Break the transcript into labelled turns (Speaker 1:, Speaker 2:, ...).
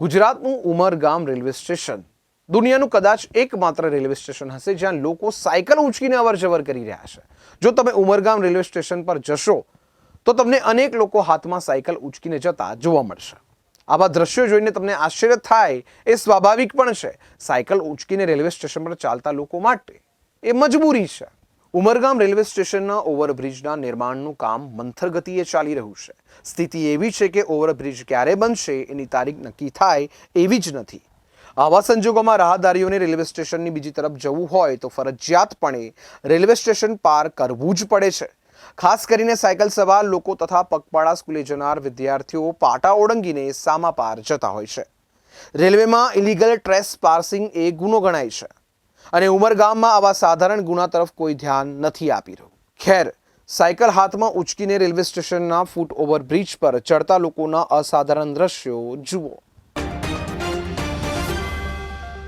Speaker 1: ગુજરાતનું Umargam railway station. દુનિયાનું કદાચ એકમાત્ર રેલવે સ્ટેશન હશે જ્યાં લોકો સાયકલ ઉંચકીને અવર જવર કરી રહ્યા છે. જો તમે ઉમરગામ રેલવે સ્ટેશન પર જશો, તો તમને અનેક લોકો હાથમાં સાયકલ ઉંચકીને જતા જોવા મળશે. આવા દ્રશ્યો જોઈને તમને આશ્ચર્ય થાય એ સ્વાભાવિક પણ છે. સાયકલ ઉંચકીને રેલવે સ્ટેશન પર ચાલતા લોકો માટે એ મજબૂરી છે. ઉમરગામ રેલવે સ્ટેશનના ઓવરબ્રિજના નિર્માણનું કામ મંથર ગતિએ ચાલી રહ્યું છે. સ્થિતિ એવી છે કે ઓવરબ્રિજ ક્યારે બનશે એની તારીખ નક્કી થાય એવી જ નથી. આવા સંજોગોમાં રાહદારીઓને રેલવે સ્ટેશનની બીજી તરફ જવું હોય તો ફરજિયાતપણે રેલવે સ્ટેશન પાર કરવું જ પડે છે. ખાસ કરીને સાયકલ સવાર લોકો તથા પગપાળા સ્કૂલે જનાર વિદ્યાર્થીઓ પાટા ઓળંગીને સામા પાર જતા હોય છે. રેલવેમાં ઇલીગલ ટ્રેસ પાર્સિંગ એ ગુનો ગણાય છે. અને ઉમરગામમાં આવા સાધારણ ગુના તરફ કોઈ ધ્યાન નથી આપી રહ્યું. ખેર, સાયકલ હાથમાં ઉચકીને રેલવે સ્ટેશનના ફૂટ ઓવર બ્રિજ પર ચડતા લોકોના અસાધારણ દ્રશ્યો જુઓ.